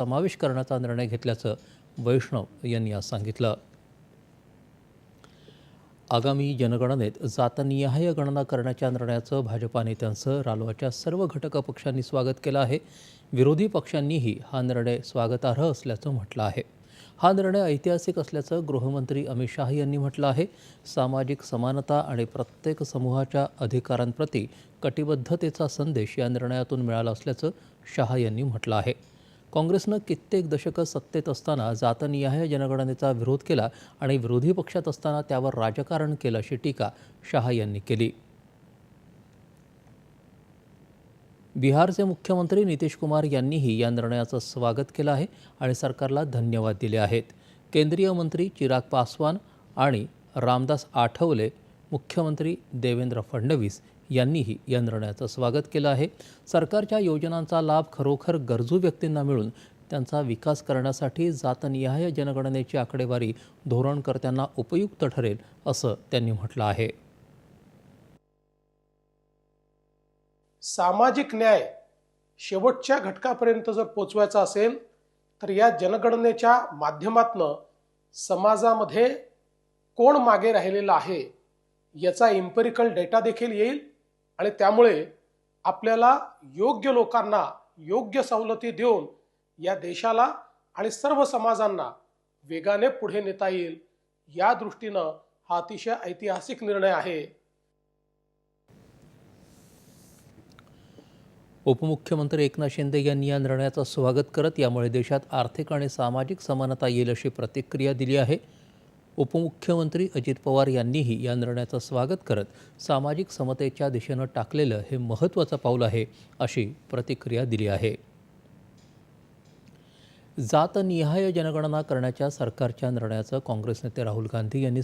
समावेश करण्याचा निर्णय घेतल्याचं वैष्णव यांनी आज सांगितलं. आगामी जनगणनेत जातनिहाय गणना करण्याच्या निर्णयाचं भाजपा नेत्यांसह रालोआच्या सर्व घटक पक्षांनी स्वागत केलं आहे. विरोधी पक्षांनीही हा निर्णय स्वागतार्ह असल्याचं म्हटलं आहे. हा निर्णय ऐतिहासिक असल्याचं गृहमंत्री अमित शाह यांनी म्हटलं आहे. सामाजिक समानता आणि प्रत्येक समूहाच्या अधिकारांप्रती कटिबद्धतेचा संदेश या निर्णयातून मिळाला असल्याचं शाह यांनी म्हटलं आहे. काँग्रेसनं कित्येक दशकं सत्तेत असताना जातनिहाय जनगणनेचा विरोध केला आणि विरोधी पक्षात असताना त्यावर राजकारण केलं अशी टीका शहा यांनी केली. बिहारचे मुख्यमंत्री नितीश कुमार यांनीही या निर्णयाचं स्वागत केलं आहे आणि सरकारला धन्यवाद दिले आहेत. केंद्रीय मंत्री चिराग पासवान आणि रामदास आठवले मुख्यमंत्री देवेंद्र फडणवीस यांनीही या निर्णयाचं स्वागत केलं आहे. सरकारच्या योजनांचा लाभ खरोखर गरजू व्यक्तींना मिळून त्यांचा विकास करण्यासाठी जातनिहाय जनगणनेची आकडेवारी धोरणकर्त्यांना उपयुक्त ठरेल असं त्यांनी म्हटलं आहे. सामाजिक न्याय शेवटच्या घटकापर्यंत जर पोचवायचा असेल तर या जनगणनेच्या माध्यमातनं समाजामध्ये कोण मागे राहिलेला आहे याचा इम्पेरिकल डेटा देखील येईल. आणि त्यामुळे आपल्याला योग्य लोकांना योग्य सवलती देऊन या देशाला आणि सर्व समाजांना वेगाने पुढे नेता येईल या दृष्टीनं हा अतिशय ऐतिहासिक निर्णय आहे. उपमुख्यमंत्री एकनाथ शिंदे यांनी या निर्णयाचं स्वागत करत यामुळे देशात आर्थिक आणि सामाजिक समानता येईल अशी प्रतिक्रिया दिली आहे. उपमुख्यमंत्री अजित पवार यांनीही या निर्णयाचं स्वागत करत सामाजिक समतेच्या दिशेनं टाकलेलं हे महत्त्वाचं पाऊल आहे अशी प्रतिक्रिया दिली आहे. जातनिहाय जनगणना करण्याच्या सरकारच्या निर्णयाचं काँग्रेस नेते राहुल गांधी यांनी